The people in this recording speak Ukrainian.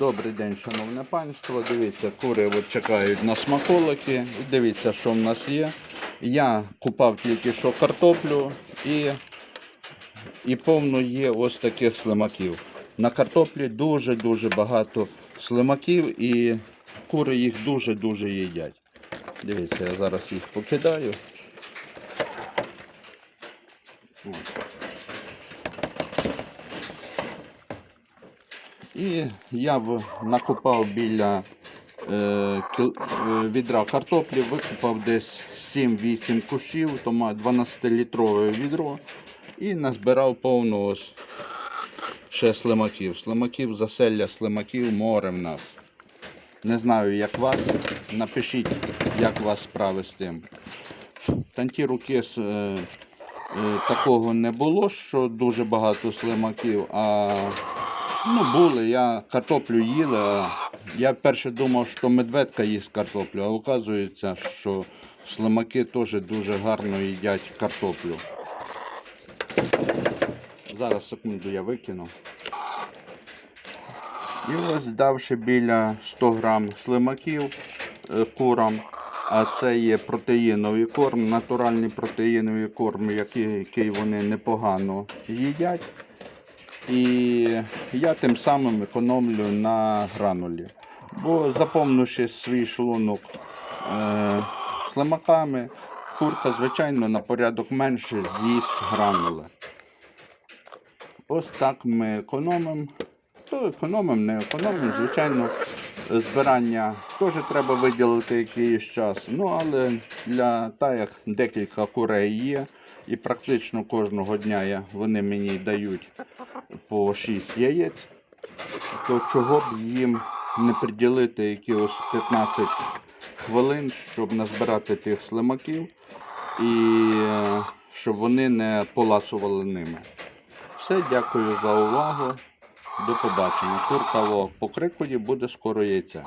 Добрий день, шановне панство. Дивіться, кури от чекають на смаколики. Дивіться, що в нас є. Я купав тільки що картоплю і, і повно є ось таких слимаків. На картоплі дуже-дуже багато слимаків і кури їх дуже-дуже їдять. Дивіться, я зараз їх покидаю. От. І я накопав біля е, е, відра картоплі, викопав десь 7-8 кущів, то маю 12-літрове відро. І назбирав повну ось ще слимаків. Слимаків, заселля слимаків, море в нас. Не знаю, як вас. Напишіть, як вас справи з тим. Танті руки з, е, е, такого не було, що дуже багато слимаків, а ну, були. Я картоплю їли. а Я перше думав, що медведка їсть картоплю, а оказується, що слимаки теж дуже гарно їдять картоплю. Зараз секунду я викину. І ось давши біля 100 грам слимаків е, курам. А це є протеїновий корм, натуральний протеїновий корм, який вони непогано їдять. І я тим самим економлю на гранулі. Бо заповнивши свій шлунок е, слимаками, курка, звичайно, на порядок менше з'їсть гранули. Ось так ми економимо. То економимо, не економимо. Звичайно, збирання теж треба виділити якийсь час. Ну, але для так як декілька курей є, і практично кожного дня я, вони мені дають по 6 яєць, то чого б їм не приділити якихось 15 хвилин, щоб назбирати тих слимаків і е, щоб вони не поласували ними. Все, дякую за увагу. До побачення. Курка во покрикує, буде скоро яйця.